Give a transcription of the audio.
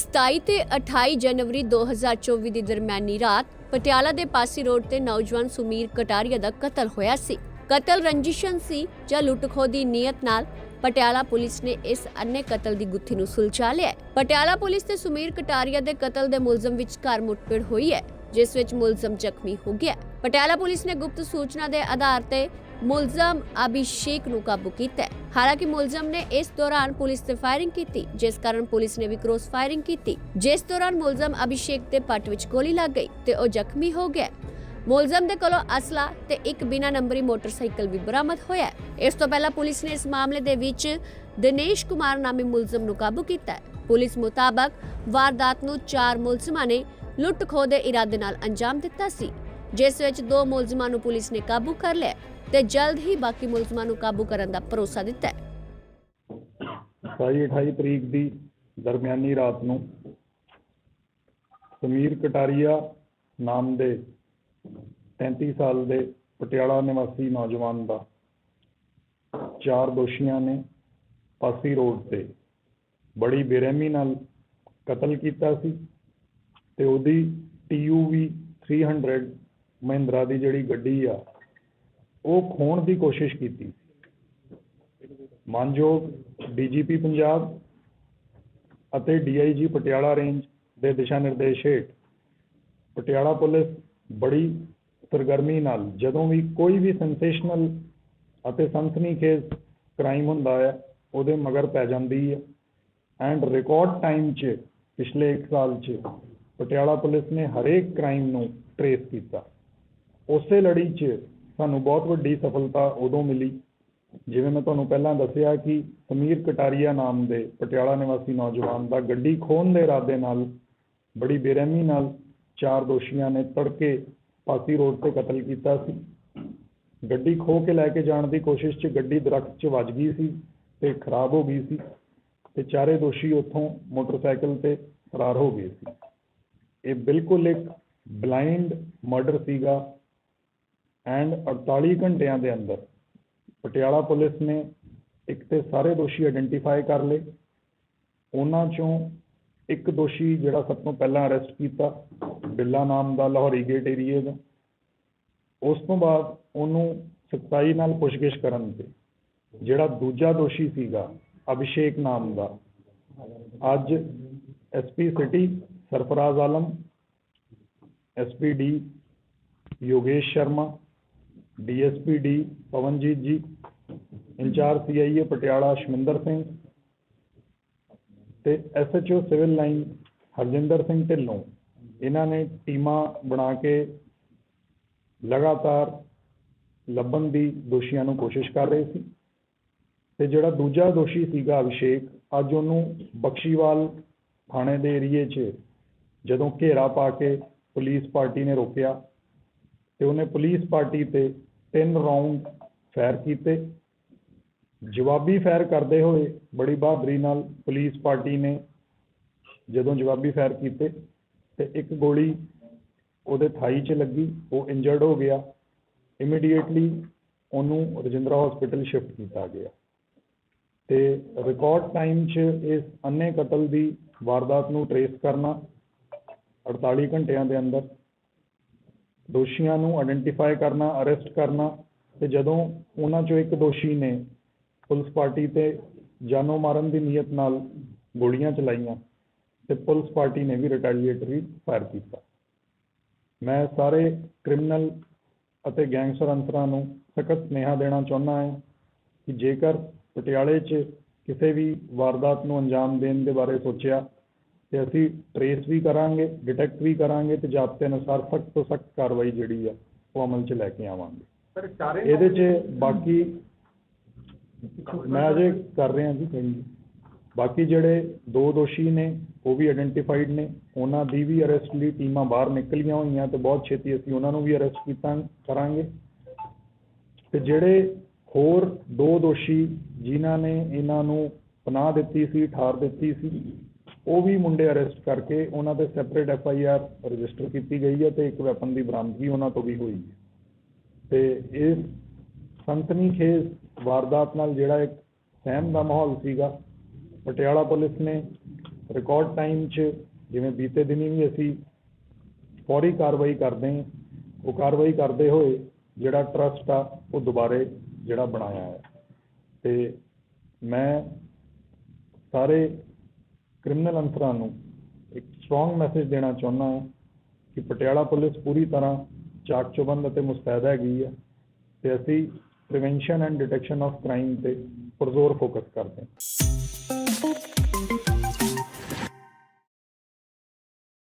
27 ਤੇ 28 ਜਨਵਰੀ 2024 ਦੀ ਦਰਮਿਆਨੀ ਰਾਤ ਪਟਿਆਲਾ ਦੇ ਪਾਸੀ ਰੋਡ ਤੇ ਨੌਜਵਾਨ ਸੁਮੀਰ ਕਟਾਰੀਆ ਦਾ ਕਤਲ ਹੋਇਆ ਸੀ। ਕਤਲ ਰੰਜਿਸ਼ਨ ਸੀ ਜਾਂ ਲੁੱਟਖੋ ਦੀ ਨੀਅਤ ਨਾਲ ਪਟਿਆਲਾ ਪੁਲਿਸ ਨੇ ਇਸ ਅੰਨੇ ਕਤਲ ਦੀ ਗੁੱਥੀ ਨੂੰ ਸੁਲਝਾ ਲਿਆ ਪਟਿਆਲਾ ਪੁਲਿਸ ਤੇ ਸੁਮੀਰ ਕਟਾਰੀਆ ਦੇ ਕਤਲ ਦੇ ਮੁਲਜ਼ਮ ਵਿਚਕਾਰ ਮੁੱਠਭੇੜ ਹੋਈ ਹੈ, ਜਿਸ ਵਿੱਚ ਮੁਲਜ਼ਮ ਜ਼ਖਮੀ ਹੋ ਗਿਆ ਪਟਿਆਲਾ ਪੁਲਿਸ ਨੇ ਗੁਪਤ ਸੂਚਨਾ ਦੇ ਆਧਾਰ ਤੇ ਮੁਲਜ਼ਮ ਅਭਿਸ਼ੇਕ ਨੂੰ ਕਾਬੂ ਕੀਤਾ ਹੈ। ਹਾਲਾਂਕਿ ਮੁਲਜ਼ਮ ਨੇ ਇਸ ਦੌਰਾਨ ਪੁਲਿਸ ਤੇ ਫਾਇਰਿੰਗ ਕੀਤੀ, ਜਿਸ ਕਾਰਨ ਪੁਲਿਸ ਨੇ ਵੀ ਕ੍ਰੋਸ ਫਾਇਰਿੰਗ ਕੀਤੀ। ਜਿਸ ਦੌਰਾਨ ਮੁਲਜ਼ਮ ਅਭਿਸ਼ੇਕ ਦੇ ਪੱਟ ਵਿੱਚ ਗੋਲੀ ਲੱਗ ਗਈ ਤੇ ਉਹ ਜ਼ਖਮੀ ਹੋ ਗਿਆ ਮੁਲਜ਼ਮ ਦੇ ਕੋਲੋਂ ਅਸਲਾ ਤੇ ਇੱਕ ਬਿਨਾ ਨੰਬਰੀ ਮੋਟਰਸਾਈਕਲ ਵੀ ਬਰਾਮਦ ਹੋਇਆ ਇਸ ਤੋਂ ਪਹਿਲਾਂ ਪੁਲਿਸ ਨੇ ਇਸ ਮਾਮਲੇ ਦੇ ਵਿੱਚ ਦਿਨੇਸ਼ ਕੁਮਾਰ ਨਾਮੀ ਮੁਲਜ਼ਮ ਨੂੰ ਕਾਬੂ ਕੀਤਾ ਹੈ। ਪੁਲਿਸ ਮੁਤਾਬਕ ਵਾਰਦਾਤ ਨੂੰ ਚਾਰ ਮੁਲਜ਼ਮਾਂ ਨੇ ਲੁੱਟ ਖੋਹ ਦੇ ਇਰਾਦੇ ਨਾਲ ਅੰਜਾਮ ਦਿੱਤਾ ਸੀ, ਜਿਸ ਵਿੱਚ ਦੋ ਮੁਲਜ਼ਮਾਂ ਨੂੰ ਪੁਲਿਸ ਨੇ ਕਾਬੂ ਕਰ ਲਿਆ ਤੇ ਜਲਦ ਹੀ ਬਾਕੀ ਮੁਲਜ਼ਮਾਂ ਨੂੰ ਕਾਬੂ ਕਰਨ ਦਾ ਭਰੋਸਾ ਦਿੱਤਾ ਹੈ। 27 28 ਤਰੀਕ ਦੀ ਦਰਮਿਆਨੀ ਰਾਤ ਨੂੰ ਸਮੀਰ ਕਟਾਰੀਆ ਨਾਮ ਦੇ 33 ਸਾਲ ਦੇ ਪਟਿਆਲਾ ਨਿਵਾਸੀ ਨੌਜਵਾਨ ਦਾ ਚਾਰ ਦੋਸ਼ੀਆਂ ਨੇ ਪਾਸੀ ਰੋਡ ਤੇ ਬੜੀ ਬੇਰਹਿਮੀ ਨਾਲ ਕਤਲ ਕੀਤਾ ਸੀ ਤੇ ਉਹਦੀ TUV 300 ਮਹਿੰਦਰਾ ਦੀ ਜਿਹੜੀ ਗੱਡੀ ਆ ਉਹ ਖੋਣ ਦੀ ਕੋਸ਼ਿਸ਼ ਕੀਤੀ। ਮਾਨਯੋਗ ਡੀਜੀਪੀ ਪੰਜਾਬ ਅਤੇ ਡੀਆਈਜੀ ਪਟਿਆਲਾ ਰੇਂਜ ਦੇ ਦਿਸ਼ਾ ਨਿਰਦੇਸ਼ ਹੇਠ ਪਟਿਆਲਾ ਪੁਲਿਸ ਬੜੀ ਸਰਗਰਮੀ ਨਾਲ ਜਦੋਂ ਵੀ ਕੋਈ ਵੀ ਸੈਂਸੇਸ਼ਨਲ ਅਤੇ ਸਨਸਨੀਖੇਜ਼ ਕ੍ਰਾਈਮ ਹੁੰਦਾ ਹੈ, ਉਹਦੇ ਮਗਰ ਪੈ ਜਾਂਦੀ ਹੈ। ਐਂਡ ਰਿਕਾਰਡ ਟਾਈਮ 'ਚ, ਪਿਛਲੇ 1 ਸਾਲ 'ਚ ਪਟਿਆਲਾ ਪੁਲਿਸ ਨੇ ਹਰੇਕ ਕ੍ਰਾਈਮ ਨੂੰ ਟਰੇਸ ਕੀਤਾ। ਉਸੇ ਲੜੀ 'ਚ ਸਾਨੂੰ ਬਹੁਤ ਵੱਡੀ ਸਫਲਤਾ ਉਦੋਂ ਮਿਲੀ। ਜਿਵੇਂ ਮੈਂ ਤੁਹਾਨੂੰ ਪਹਿਲਾਂ ਦੱਸਿਆ ਕਿ ਸਮੀਰ ਕਟਾਰੀਆ ਨਾਮ ਦੇ ਪਟਿਆਲਾ ਨਿਵਾਸੀ ਨੌਜਵਾਨ ਦਾ ਗੱਡੀ ਖੋਹਣ ਦੇ ਇਰਾਦੇ ਨਾਲ, ਬੜੀ ਬੇਰਹਿਮੀ ਨਾਲ ਚਾਰ ਦੋਸ਼ੀਆਂ ਨੇ ਤੜਕੇ ਪਾਸੀ ਰੋਡ ਤੇ ਕਤਲ ਕੀਤਾ ਸੀ। ਗੱਡੀ ਖੋਹ ਕੇ ਲੈ ਕੇ ਜਾਣ ਦੀ ਕੋਸ਼ਿਸ਼ 'ਚ ਗੱਡੀ ਦਰਖਤ 'ਚ ਵੱਜ ਗਈ ਸੀ ਤੇ ਖਰਾਬ ਹੋ ਗਈ ਸੀ ਤੇ ਚਾਰੇ ਦੋਸ਼ੀ ਉੱਥੋਂ ਮੋਟਰਸਾਈਕਲ ਤੇ ਫਰਾਰ ਹੋ ਗਏ ਸੀ। ਇਹ ਬਿਲਕੁਲ ਇੱਕ ਬਲਾਈਂਡ ਮਰਡਰ ਸੀਗਾ। ਐਂਡ 48 ਘੰਟਿਆਂ ਦੇ ਅੰਦਰ ਪਟਿਆਲਾ ਪੁਲਿਸ ਨੇ ਇੱਕ ਤੇ ਸਾਰੇ ਦੋਸ਼ੀ ਆਇਡੈਂਟੀਫਾਈ ਕਰ ਲਏ। ਉਹਨਾਂ ਚੋਂ ਇੱਕ ਦੋਸ਼ੀ ਜਿਹੜਾ ਸਭ ਤੋਂ ਪਹਿਲਾਂ ਅਰੈਸਟ ਕੀਤਾ ਬਿੱਲਾ ਨਾਮ ਦਾ ਲਾਹੌਰੀ ਗੇਟ ਏਰੀਏ ਦਾ। ਉਸ ਤੋਂ ਬਾਅਦ ਉਹਨੂੰ ਸਖਤਾਈ ਨਾਲ ਪੁੱਛਗਿੱਛ ਕਰਨ ਤੇ ਜਿਹੜਾ ਦੂਜਾ ਦੋਸ਼ੀ ਸੀਗਾ, ਅਭਿਸ਼ੇਕ ਨਾਮ ਦਾ, ਅੱਜ SP city Sarfaraz Alam SP D Yogesh Sharma DSP D Pavanjit ji, incharge CIA Patiala Shaminder Singh ਤੇ SHO civil line Harjinder Singh Dhillon. ਇਹਨਾਂ ਨੇ ਟੀਮਾਂ ਬਣਾ ਕੇ ਲਗਾਤਾਰ ਲੱਭਣ ਦੀ ਦੋਸ਼ੀਆਂ ਨੂੰ ਕੋਸ਼ਿਸ਼ ਕਰ ਰਹੇ ਸੀ। ਤੇ ਜਿਹੜਾ ਦੂਜਾ ਦੋਸ਼ੀ ਸੀਗਾ ਅਭਿਸ਼ੇਕ, ਅੱਜ ਉਹਨੂੰ ਬਖਸ਼ੀਵਾਲ ਥਾਣੇ ਦੇ ਏਰੀਏ 'ਚ ਜਦੋਂ ਘੇਰਾ ਪਾ ਕੇ ਪੁਲਿਸ ਪਾਰਟੀ ਨੇ ਰੋਕਿਆ ਤੇ ਉਹਨੇ ਪੁਲਿਸ ਪਾਰਟੀ ਤੇ ਤਿੰਨ ਰਾਉਂਡ ਫਾਇਰ ਕੀਤੇ। ਜਵਾਬੀ ਫਾਇਰ ਕਰਦੇ ਹੋਏ ਬੜੀ ਬਹਾਦਰੀ ਨਾਲ ਪੁਲਿਸ ਪਾਰਟੀ ਨੇ ਜਦੋਂ ਜਵਾਬੀ ਫਾਇਰ ਕੀਤੇ ਤੇ ਇੱਕ ਗੋਲੀ ਉਹਦੇ ਥਾਈ 'ਚ ਲੱਗੀ, ਉਹ ਇੰਜਰਡ ਹੋ ਗਿਆ। ਇਮੀਡੀਏਟਲੀ ਉਹਨੂੰ ਰਜਿੰਦਰਾ ਹਸਪੀਟਲ ਸ਼ਿਫਟ ਕੀਤਾ ਗਿਆ। ਤੇ ਰਿਕਾਰਡ ਟਾਈਮ 'ਚ ਇਸ ਅੰਨੇ ਕਤਲ ਦੀ ਵਾਰਦਾਤ ਨੂੰ ਟਰੇਸ ਕਰਨਾ 48 ਘੰਟਿਆਂ ਦੇ ਅੰਦਰ ਦੋਸ਼ੀਆਂ ਨੂੰ ਆਇਡੈਂਟੀਫਾਈ ਕਰਨਾ ਅਰੈਸਟ ਕਰਨਾ ਤੇ ਜਦੋਂ ਉਹਨਾਂ 'ਚੋਂ ਇੱਕ ਦੋਸ਼ੀ ਨੇ ਪੁਲਿਸ ਪਾਰਟੀ ਤੇ ਜਾਨੋਂ ਮਾਰਨ ਦੀ ਨੀਅਤ ਨਾਲ ਗੋਲੀਆਂ ਚਲਾਈਆਂ ਤੇ ਪੁਲਿਸ ਪਾਰਟੀ ਨੇ ਵੀ ਰਿਟੈਲੀਏਟਰੀ ਫਾਇਰ ਕੀਤਾ। ਮੈਂ ਸਾਰੇ ਕ੍ਰਿਮੀਨਲ ਅਤੇ ਗੈਂਗਸਟਰ ਅੰਸਰਾਂ ਨੂੰ ਸਖਤ ਸੁਨੇਹਾ ਦੇਣਾ ਚਾਹੁੰਦਾ ਹਾਂ ਕਿ ਜੇਕਰ ਪਟਿਆਲੇ 'ਚ ਕਿਸੇ ਵੀ ਵਾਰਦਾਤ ਨੂੰ ਅੰਜਾਮ ਦੇਣ ਦੇ ਬਾਰੇ ਸੋਚਿਆ ਤੇ ਅਸੀਂ ਟਰੇਸ ਵੀ ਕਰਾਂਗੇ ਡਿਟੈਕਟ ਵੀ ਕਰਾਂਗੇ ਤੇ ਜ਼ਾਬਤੇ ਅਨੁਸਾਰ ਸਖਤ ਤੋਂ ਸਖਤ ਕਾਰਵਾਈ ਜਿਹੜੀ ਆ ਉਹ ਅਮਲ 'ਚ ਲੈ ਕੇ ਆਵਾਂਗੇ। ਸਰ ਚਾਰੇ ਇਹਦੇ 'ਚ ਬਾਕੀ ਮੈਂ ਅਜੇ ਕਰ ਰਿਹਾ ਜੀ ਯੂ ਬਾਕੀ ਜਿਹੜੇ ਦੋ ਦੋਸ਼ੀ ਨੇ ਉਹ ਵੀ ਆਇਡੈਂਟੀਫਾਈਡ ਨੇ। ਉਹਨਾਂ ਦੀ ਵੀ ਅਰੈਸਟ ਲਈ ਟੀਮਾਂ ਬਾਹਰ ਨਿਕਲੀਆਂ ਹੋਈਆਂ ਤੇ ਬਹੁਤ ਛੇਤੀ ਅਸੀਂ ਉਹਨਾਂ ਨੂੰ ਵੀ ਅਰੈਸਟ ਕੀਤਾ ਕਰਾਂਗੇ। ਤੇ ਜਿਹੜੇ ਹੋਰ ਦੋ ਦੋਸ਼ੀ ਜਿਨ੍ਹਾਂ ਨੇ ਇਹਨਾਂ ਨੂੰ ਪਨਾਹ ਦਿੱਤੀ ਸੀ ਠਾਰ ਦਿੱਤੀ ਸੀ ਉਹ ਵੀ ਮੁੰਡੇ ਅਰੈਸਟ ਕਰਕੇ ਉਹਨਾਂ ਤੇ separate F I R register ਕੀਤੀ ਗਈ ਹੈ ਤੇ ਇੱਕ ਵੈਪਨ ਦੀ ਬਰਾਮਦਗੀ ਉਹਨਾਂ ਤੋਂ ਵੀ ਹੋਈ ਹੈ। ਤੇ ਇਸ ਸੰਤਨੀਖੇਜ਼ ਵਾਰਦਾਤ ਨਾਲ ਜਿਹੜਾ ਇੱਕ ਸਹਿਮ ਦਾ ਮਾਹੌਲ ਸੀਗਾ, ਪਟਿਆਲਾ ਪੁਲਿਸ ਨੇ ਰਿਕਾਰਡ ਟਾਈਮ 'ਚ ਜਿਵੇਂ ਬੀਤੇ ਦਿਨੀ ਵੀ ਅਸੀਂ ਫੌਰੀ ਕਾਰਵਾਈ ਕਰਦੇ ਹਾਂ, ਉਹ ਕਾਰਵਾਈ ਕਰਦੇ ਹੋਏ ਜਿਹੜਾ ਟਰਸਟ ਆ, ਉਹ ਦੁਬਾਰੇ ਜਿਹੜਾ ਬਣਾਇਆ ਹੈ। ਤੇ ਮੈਂ ਸਾਰੇ ਕ੍ਰਿਮੀਨਲ ਅਨਸਰਾਂ ਨੂੰ ਇੱਕ ਸਟਰੋਂਗ ਮੈਸੇਜ ਦੇਣਾ ਚਾਹੁੰਦਾ ਹਾਂ ਕਿ ਪਟਿਆਲਾ ਪੁਲਿਸ ਪੂਰੀ ਤਰ੍ਹਾਂ ਚਾਕ ਚੌਬੰਦ ਅਤੇ ਮੁਸਤੈਦ ਹੈਗੀ ਹੈ ਤੇ ਅਸੀਂ prevention and detection of crime ਤੇ ਪੁਰਜ਼ੋਰ ਫੋਕਸ ਕਰਦੇ ਹਾਂ।